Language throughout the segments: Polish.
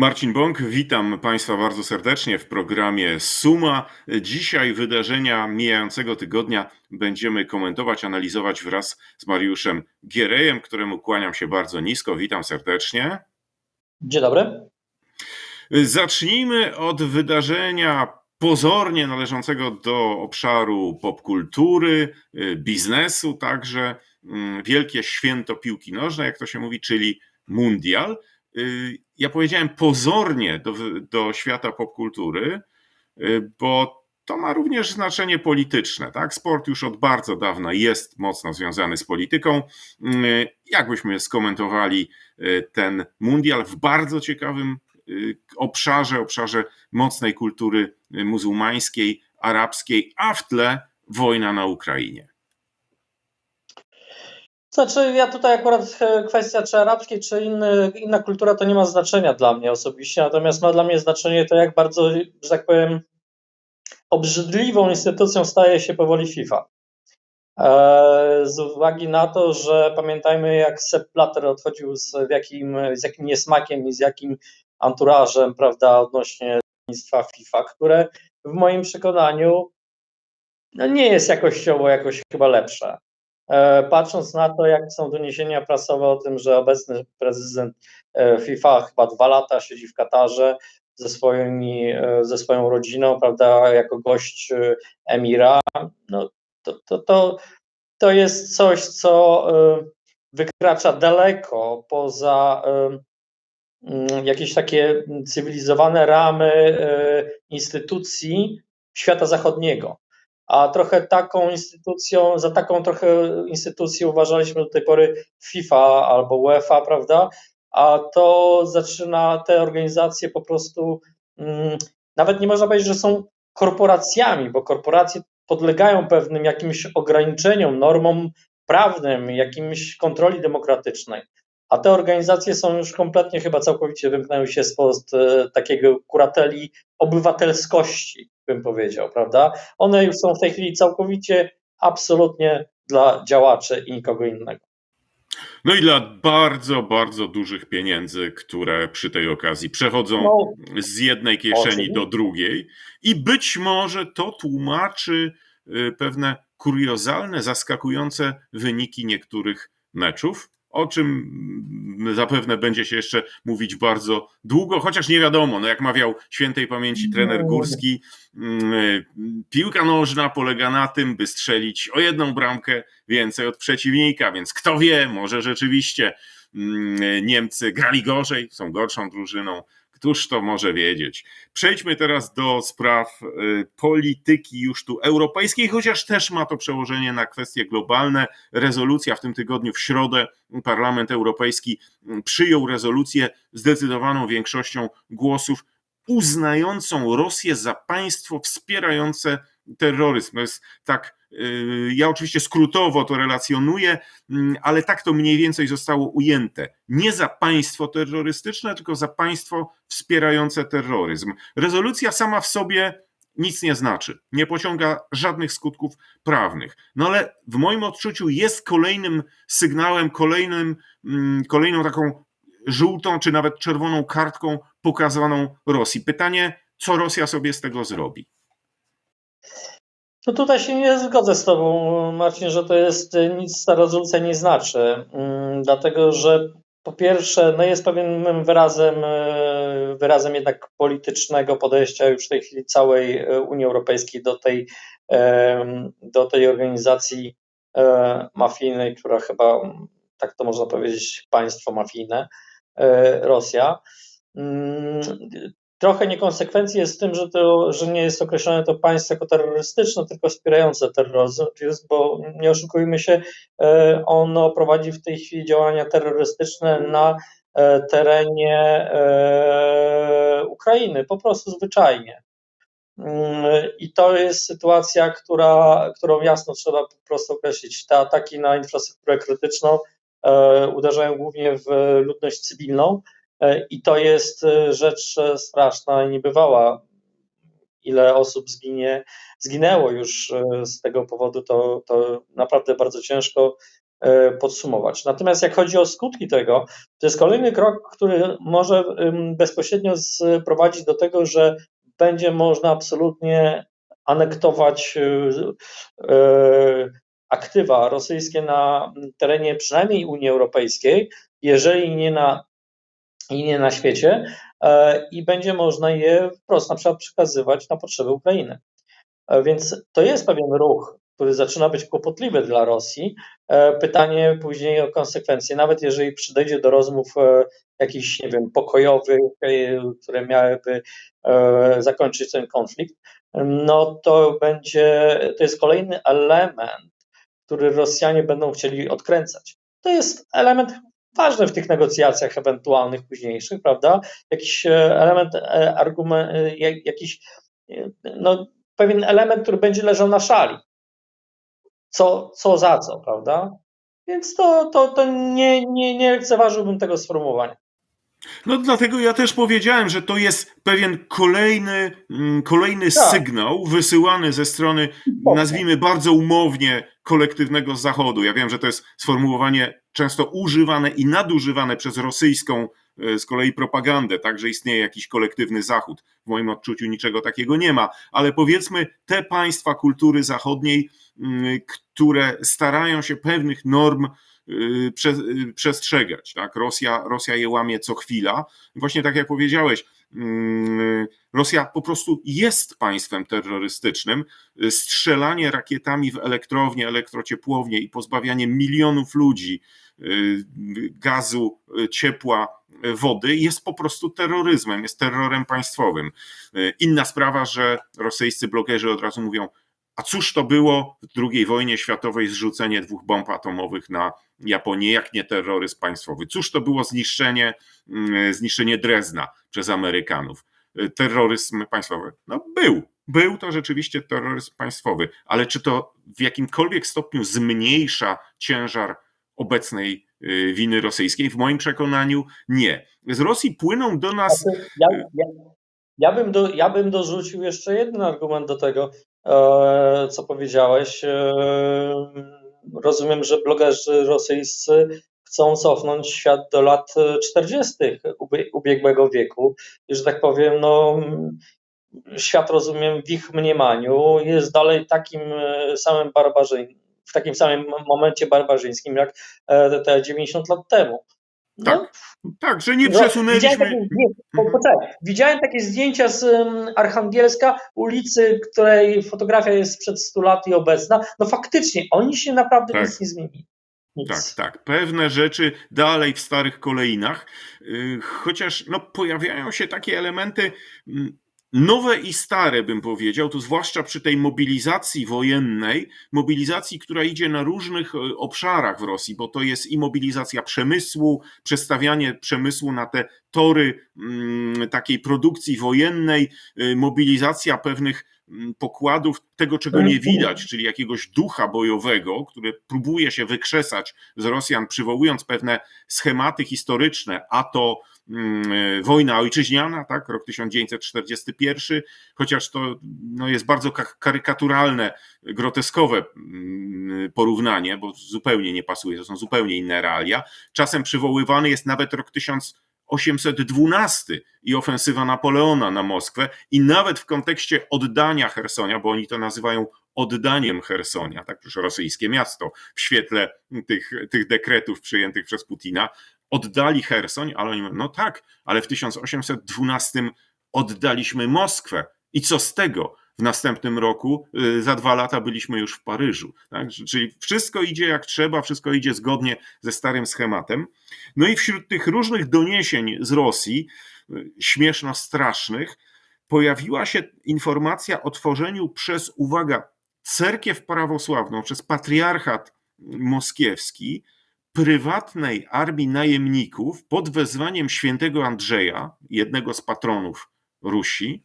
Marcin Bąk, witam Państwa bardzo serdecznie w programie Suma. Dzisiaj wydarzenia mijającego tygodnia będziemy komentować, analizować wraz z Mariuszem Gierejem, któremu kłaniam się bardzo nisko. Witam serdecznie. Dzień dobry. Zacznijmy od wydarzenia pozornie należącego do obszaru popkultury, biznesu także. Wielkie święto piłki nożnej, jak to się mówi, czyli Mundial. Y, ja powiedziałem pozornie do, do świata popkultury, y, bo to ma również znaczenie polityczne. Tak? Sport już od bardzo dawna jest mocno związany z polityką. Y, jakbyśmy skomentowali ten mundial w bardzo ciekawym obszarze, obszarze mocnej kultury muzułmańskiej, arabskiej, a w tle wojna na Ukrainie. Znaczy, ja tutaj akurat e, kwestia czy arabskiej, czy inny, inna kultura to nie ma znaczenia dla mnie osobiście, natomiast ma dla mnie znaczenie to, jak bardzo, że tak powiem, obrzydliwą instytucją staje się powoli FIFA. E, z uwagi na to, że pamiętajmy, jak Sepp Blatter odchodził z, jakim, z jakim niesmakiem i z jakim anturażem, prawda, odnośnie FIFA, które w moim przekonaniu no nie jest jakościowo jakoś chyba lepsze. E, patrząc na to, jak są doniesienia prasowe o tym, że obecny prezydent e, FIFA chyba dwa lata siedzi w Katarze ze, swoimi, e, ze swoją rodziną, prawda, jako gość emira, no to, to, to, to jest coś, co wykracza daleko poza mm, jakieś takie cywilizowane ramy instytucji świata zachodniego a trochę taką instytucją, za taką trochę instytucję uważaliśmy do tej pory FIFA albo UEFA, prawda? A to zaczyna te organizacje po prostu, mm, nawet nie można powiedzieć, że są korporacjami, bo korporacje podlegają pewnym jakimś ograniczeniom, normom prawnym, jakimś kontroli demokratycznej. A te organizacje są już kompletnie, chyba całkowicie wymknęły się spod e, takiego kurateli obywatelskości bym powiedział, prawda? One już są w tej chwili całkowicie, absolutnie dla działaczy i nikogo innego. No i dla bardzo, bardzo dużych pieniędzy, które przy tej okazji przechodzą no, z jednej kieszeni do drugiej. I być może to tłumaczy y, pewne kuriozalne, zaskakujące wyniki niektórych meczów o czym zapewne będzie się jeszcze mówić bardzo długo, chociaż nie wiadomo, no jak mawiał świętej pamięci trener no. Górski, mm, piłka nożna polega na tym, by strzelić o jedną bramkę więcej od przeciwnika, więc kto wie, może rzeczywiście mm, Niemcy grali gorzej, są gorszą drużyną, Któż to może wiedzieć? Przejdźmy teraz do spraw y, polityki już tu europejskiej, chociaż też ma to przełożenie na kwestie globalne. Rezolucja w tym tygodniu w środę Parlament Europejski mm, przyjął rezolucję zdecydowaną większością głosów uznającą Rosję za państwo wspierające terroryzm. To jest tak Y, ja oczywiście skrótowo to relacjonuję, mm, ale tak to mniej więcej zostało ujęte. Nie za państwo terrorystyczne, tylko za państwo wspierające terroryzm. Rezolucja sama w sobie nic nie znaczy, nie pociąga żadnych skutków prawnych. No ale w moim odczuciu jest kolejnym sygnałem, kolejnym, mm, kolejną taką żółtą czy nawet czerwoną kartką pokazaną Rosji. Pytanie, co Rosja sobie z tego zrobi? No tutaj się nie zgodzę z Tobą, Marcin, że to jest nic, ta rezolucja nie znaczy, mm, dlatego że po pierwsze, no jest pewnym wyrazem, e, wyrazem jednak politycznego podejścia już w tej chwili całej e, Unii Europejskiej do tej, do tej organizacji e, mafijnej, która chyba, tak to można powiedzieć, państwo mafijne, Rosja. Trochę niekonsekwencji jest w tym, że, to, że nie jest określone to państwo jako terrorystyczne, tylko wspierające terroryzm, bo nie oszukujmy się, e, ono prowadzi w tej chwili działania terrorystyczne na e, terenie e, Ukrainy, po prostu zwyczajnie. Mm, I to jest sytuacja, która, którą jasno trzeba po prostu określić. Te ataki na infrastrukturę krytyczną uderzają głównie w ludność cywilną, I to jest e, rzecz e, straszna i niebywała. Ile osób zginie, zginęło już z tego powodu, to, to naprawdę bardzo ciężko e, podsumować. Natomiast jak chodzi o skutki tego, to jest kolejny krok, który może bezpośrednio sprowadzić do tego, że będzie można absolutnie anektować aktywa rosyjskie na terenie przynajmniej Unii Europejskiej, jeżeli nie na, i nie na świecie, e, i będzie można je wprost na przykład przekazywać na potrzeby Ukrainy. E, więc to jest pewien ruch, który zaczyna być kłopotliwy dla Rosji. E, pytanie później o konsekwencje, nawet jeżeli przydejdzie do rozmów jakichś, nie wiem, pokojowych, które miałyby zakończyć ten konflikt, no to będzie, to jest kolejny element który Rosjanie będą chcieli odkręcać. To jest element ważny w tych negocjacjach ewentualnych późniejszych, prawda? Jakiś e, element, e, argument, e, jakiś no, pewien element, który będzie leżał na szali. Co, co za co, prawda? Więc to, to, to nie, nie, nie lekceważyłbym tego sformułowania. No dlatego ja też powiedziałem, że to jest pewien kolejny, mm, kolejny tak. sygnał wysyłany ze strony, nazwijmy bardzo umownie, kolektywnego Zachodu. Ja wiem, że to jest sformułowanie często używane i nadużywane przez rosyjską e, z kolei propagandę, tak, że istnieje jakiś kolektywny Zachód. W moim odczuciu niczego takiego nie ma, ale powiedzmy te państwa kultury zachodniej, mm, które starają się pewnych norm przestrzegać. Tak? Rosja, Rosja je łamie co chwila. Właśnie tak jak powiedziałeś, mm, Rosja po prostu jest państwem terrorystycznym. Strzelanie rakietami w elektrownie, elektrociepłownie i pozbawianie milionów ludzi y, gazu, ciepła, wody jest po prostu terroryzmem, jest terrorem państwowym. Inna sprawa, że rosyjscy blogerzy od razu mówią, a cóż to było w II wojnie światowej zrzucenie dwóch bomb atomowych na Japonię, jak nie terroryzm państwowy? Cóż to było zniszczenie, mm, zniszczenie Drezna przez Amerykanów? Terroryzm państwowy? No był. Był to rzeczywiście terroryzm państwowy, ale czy to w jakimkolwiek stopniu zmniejsza ciężar obecnej y, winy rosyjskiej? W moim przekonaniu nie. Z Rosji płyną do nas. Ja, ja, ja, bym, do, ja bym dorzucił jeszcze jeden argument do tego. E, co powiedziałeś. E, rozumiem, że blogerzy rosyjscy chcą cofnąć świat do lat 40. ubiegłego wieku i że tak powiem, no, świat rozumiem w ich mniemaniu jest dalej takim e, samym barbarzyńskim, w takim samym momencie barbarzyńskim jak te 90 lat temu. Tak, no, tak, że nie no, przesunęliśmy. Widziałem takie, mhm. widziałem takie zdjęcia z Archangielska, ulicy, której fotografia jest przed 100 lat i obecna. No faktycznie, oni się naprawdę tak. nic nie zmienili. Nic. Tak, tak. Pewne rzeczy dalej w starych kolejnach, y, chociaż no, pojawiają się takie elementy mm, nowe i stare, bym powiedział, to zwłaszcza przy tej mobilizacji wojennej, mobilizacji, która idzie na różnych e, obszarach w Rosji, bo to jest i mobilizacja przemysłu, przestawianie przemysłu na te tory mm, takiej produkcji wojennej, e, mobilizacja pewnych mm, pokładów tego, czego nie widać, czyli jakiegoś ducha bojowego, który próbuje się wykrzesać z Rosjan, przywołując pewne schematy historyczne, a to wojna ojczyźniana, tak, rok 1941, chociaż to no, jest bardzo karykaturalne, groteskowe mm, porównanie, bo zupełnie nie pasuje, to są zupełnie inne realia. Czasem przywoływany jest nawet rok 1812 i ofensywa Napoleona na Moskwę i nawet w kontekście oddania Hersonia, bo oni to nazywają oddaniem Hersonia, tak już rosyjskie miasto, w świetle tych, tych dekretów przyjętych przez Putina, oddali Hersoń, ale oni mówią, no tak, ale w 1812 oddaliśmy Moskwę. I co z tego? W następnym roku, y, za dwa lata byliśmy już w Paryżu. Tak? Czyli wszystko idzie jak trzeba, wszystko idzie zgodnie ze starym schematem. No i wśród tych różnych doniesień z Rosji, y, śmieszno strasznych, pojawiła się informacja o tworzeniu przez, uwaga, cerkiew prawosławną, przez patriarchat moskiewski, prywatnej armii najemników pod wezwaniem świętego Andrzeja, jednego z patronów Rusi.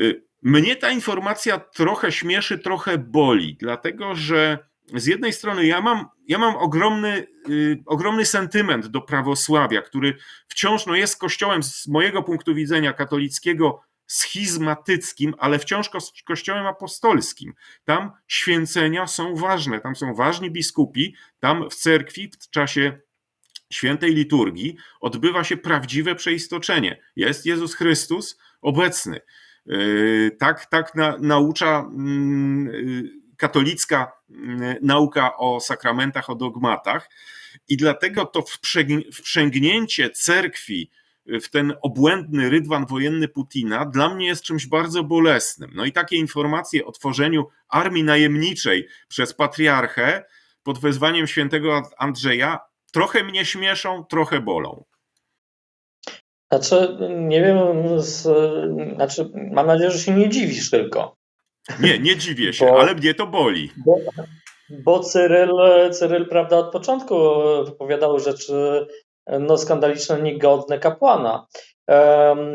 Y, mnie ta informacja trochę śmieszy, trochę boli, dlatego że z jednej strony ja mam, ja mam ogromny, yy, ogromny sentyment do prawosławia, który wciąż no, jest kościołem z mojego punktu widzenia katolickiego schizmatyckim, ale wciąż kościołem apostolskim. Tam święcenia są ważne, tam są ważni biskupi, tam w cerkwi w czasie świętej liturgii odbywa się prawdziwe przeistoczenie. Jest Jezus Chrystus obecny. Yy, tak, tak na, naucza yy, katolicka yy, nauka o sakramentach, o dogmatach. I dlatego to wprzęgnięcie cerkwi w ten obłędny rydwan wojenny Putina dla mnie jest czymś bardzo bolesnym. No i takie informacje o tworzeniu armii najemniczej przez patriarchę pod wezwaniem świętego Andrzeja trochę mnie śmieszą, trochę bolą. Znaczy, nie wiem, z, znaczy, mam nadzieję, że się nie dziwisz tylko. Nie, nie dziwię się, bo, ale mnie to boli. Bo, bo Cyryl, Cyryl, prawda, od początku wypowiadał rzeczy no, skandaliczne, niegodne kapłana.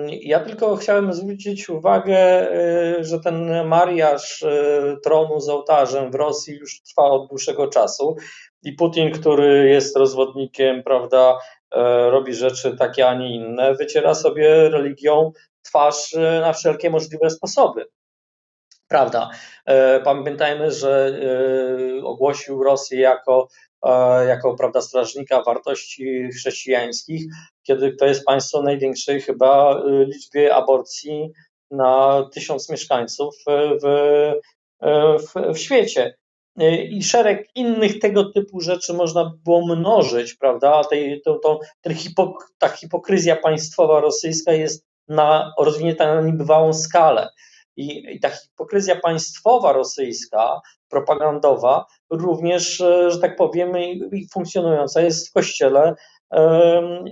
Ja tylko chciałem zwrócić uwagę, e, że ten mariaż e, tronu z ołtarzem w Rosji już trwa od dłuższego czasu i Putin, który jest rozwodnikiem, prawda, e, robi rzeczy takie, a nie inne, wyciera sobie religią twarz na wszelkie możliwe sposoby. Prawda. Pamiętajmy, że ogłosił Rosję jako E, jako prawda, strażnika wartości chrześcijańskich, kiedy to jest państwo największej chyba y, liczbie aborcji na tysiąc mieszkańców w, w, w świecie. I szereg innych tego typu rzeczy można było mnożyć, prawda? Tej, to, to, ten hipok, ta hipokryzja państwowa rosyjska jest na, rozwinięta na niebywałą skalę. I, I ta hipokryzja państwowa rosyjska, propagandowa, również, e, że tak powiem, funkcjonująca jest w kościele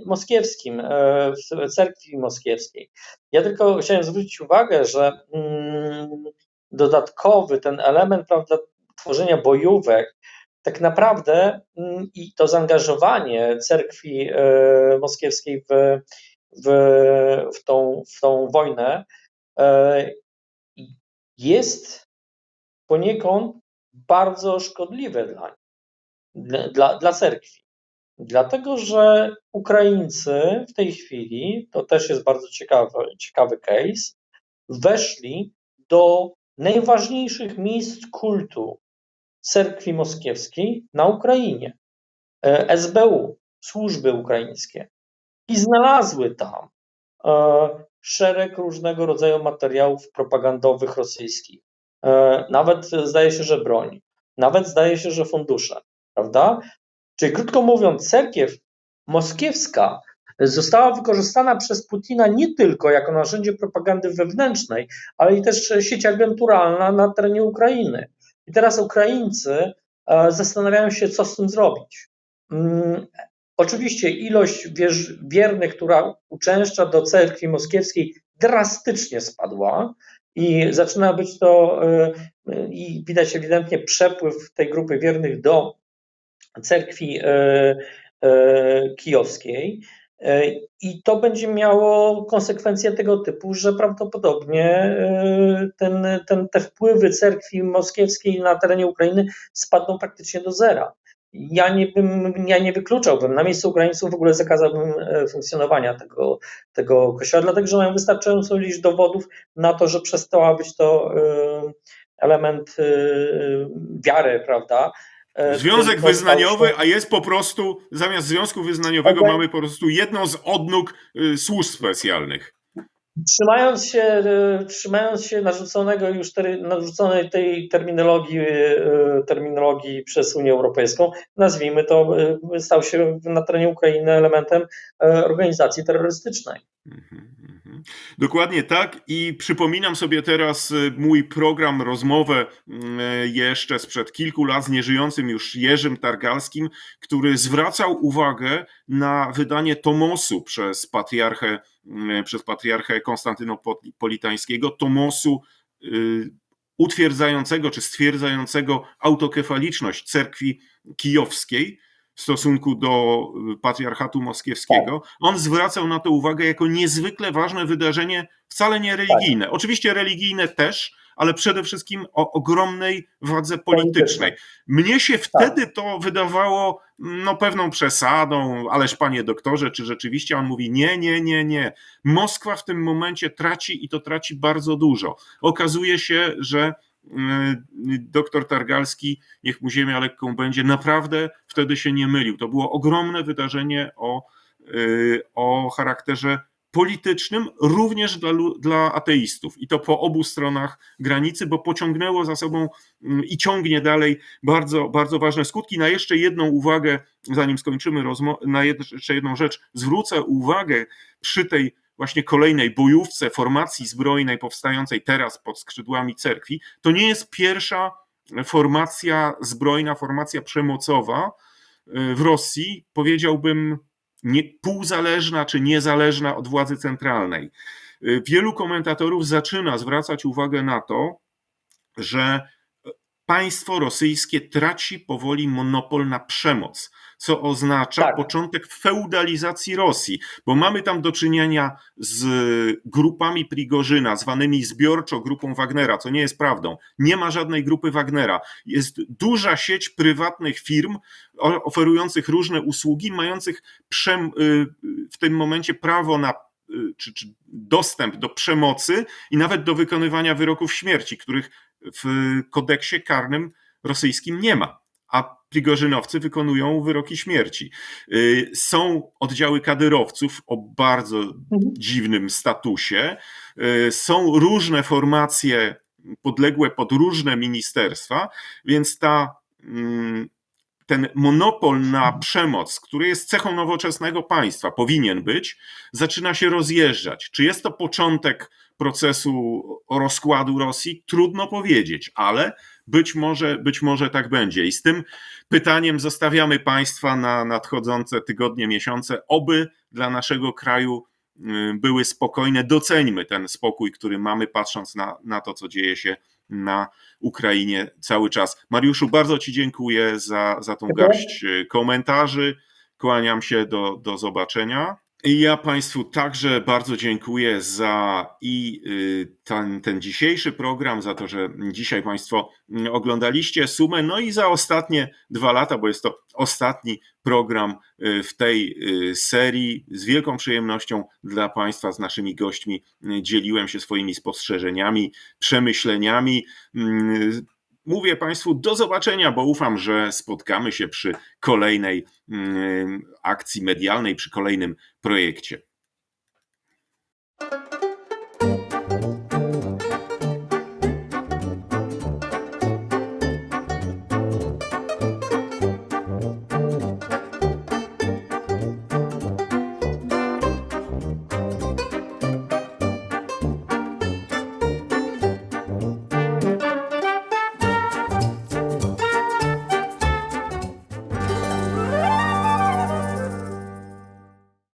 moskiewskim, e, w cerkwi moskiewskiej. Ja tylko chciałem zwrócić uwagę, że mm, dodatkowy ten element prawda, tworzenia bojówek, tak naprawdę mm, i to zaangażowanie cerkwi e, moskiewskiej w, w, w, tą, w tą wojnę jest poniekąd bardzo szkodliwe dla, dla, dla cerkwi. Dlatego, że Ukraińcy w tej chwili, to też jest bardzo ciekawy, ciekawy case, weszli do najważniejszych miejsc kultu cerkwi moskiewskiej na Ukrainie, e, SBU, służby ukraińskie, i znalazły tam e, szereg różnego rodzaju materiałów propagandowych rosyjskich. E, nawet zdaje się, że broń, nawet zdaje się, że fundusze, prawda? Czyli krótko mówiąc, cerkiew moskiewska została wykorzystana przez Putina nie tylko jako narzędzie propagandy wewnętrznej, ale i też sieć agenturalna na terenie Ukrainy. I teraz Ukraińcy e, zastanawiają się, co z tym zrobić. Oczywiście ilość wiernych, która uczęszcza do cerkwi moskiewskiej, drastycznie spadła. I zaczyna być to, e, i widać ewidentnie przepływ tej grupy wiernych do cerkwi e, e, kijowskiej. I to będzie miało konsekwencje tego typu, że prawdopodobnie ten, ten, te wpływy cerkwi moskiewskiej na terenie Ukrainy spadną praktycznie do zera ja nie, bym, ja nie wykluczałbym, na miejscu Ukraińców w ogóle zakazałbym e, funkcjonowania tego, tego kościoła, dlatego że mają wystarczającą ilość dowodów na to, że przestała być to e, element e, wiary, prawda? Związek wyznaniowy, a jest po prostu, zamiast związku wyznaniowego okay. mamy po prostu jedną z odnóg służb specjalnych. Trzymając się, e, trzymając się narzuconego już ter, narzuconej tej terminologii, e, terminologii przez Unię Europejską, nazwijmy to, e, stał się na terenie Ukrainy elementem organizacji terrorystycznej. Dokładnie tak i przypominam sobie teraz mój program, rozmowę jeszcze sprzed kilku lat z nieżyjącym już Jerzym Targalskim, który zwracał uwagę na wydanie Tomosu przez patriarchę E, przez patriarchę Konstantynopolitańskiego, Tomosu y, utwierdzającego czy stwierdzającego autokefaliczność cerkwi kijowskiej w stosunku do y, patriarchatu moskiewskiego. Tak. On zwracał na to uwagę jako niezwykle ważne wydarzenie, wcale nie religijne. Tak. Oczywiście religijne też, ale przede wszystkim o ogromnej wadze politycznej. Mnie się tak. wtedy to wydawało no pewną przesadą, ależ panie doktorze, czy rzeczywiście on mówi nie, nie, nie, nie. Moskwa w tym momencie traci i to traci bardzo dużo. Okazuje się, że doktor Targalski, niech mu ziemia lekką będzie, naprawdę wtedy się nie mylił. To było ogromne wydarzenie o, o charakterze politycznym również dla, dla ateistów i to po obu stronach granicy, bo pociągnęło za sobą mm, i ciągnie dalej bardzo, bardzo ważne skutki. Na jeszcze jedną uwagę, zanim skończymy rozmowę, na jeszcze jedną rzecz zwrócę uwagę przy tej właśnie kolejnej bojówce formacji zbrojnej powstającej teraz pod skrzydłami cerkwi. To nie jest pierwsza formacja zbrojna, formacja przemocowa y, w Rosji, powiedziałbym nie, półzależna czy niezależna od władzy centralnej. Y, wielu komentatorów zaczyna zwracać uwagę na to, że państwo rosyjskie traci powoli monopol na przemoc, co oznacza tak. początek feudalizacji Rosji, bo mamy tam do czynienia z grupami Prigorzyna, zwanymi zbiorczo grupą Wagnera, co nie jest prawdą. Nie ma żadnej grupy Wagnera. Jest duża sieć prywatnych firm oferujących różne usługi, mających y, w tym momencie prawo na y, czy, czy dostęp do przemocy i nawet do wykonywania wyroków śmierci, których w kodeksie karnym rosyjskim nie ma, a prigorzynowcy wykonują wyroki śmierci. Y, są oddziały kadyrowców o bardzo mhm. dziwnym statusie, y, są różne formacje podległe pod różne ministerstwa, więc ta mm, ten monopol na przemoc, który jest cechą nowoczesnego państwa, powinien być, zaczyna się rozjeżdżać. Czy jest to początek procesu rozkładu Rosji? Trudno powiedzieć, ale być może, być może tak będzie. I z tym pytaniem zostawiamy Państwa na nadchodzące tygodnie, miesiące, oby dla naszego kraju y, były spokojne. Doceńmy ten spokój, który mamy, patrząc na, na to, co dzieje się na Ukrainie cały czas. Mariuszu, bardzo Ci dziękuję za, za tą garść y, komentarzy. Kłaniam się do, do zobaczenia. Ja Państwu także bardzo dziękuję za i y, ten, ten dzisiejszy program, za to, że dzisiaj Państwo oglądaliście sumę, no i za ostatnie dwa lata, bo jest to ostatni program y, w tej y, serii. Z wielką przyjemnością dla Państwa, z naszymi gośćmi dzieliłem się swoimi spostrzeżeniami, przemyśleniami. Mówię Państwu do zobaczenia, bo ufam, że spotkamy się przy kolejnej mm, akcji medialnej, przy kolejnym projekcie.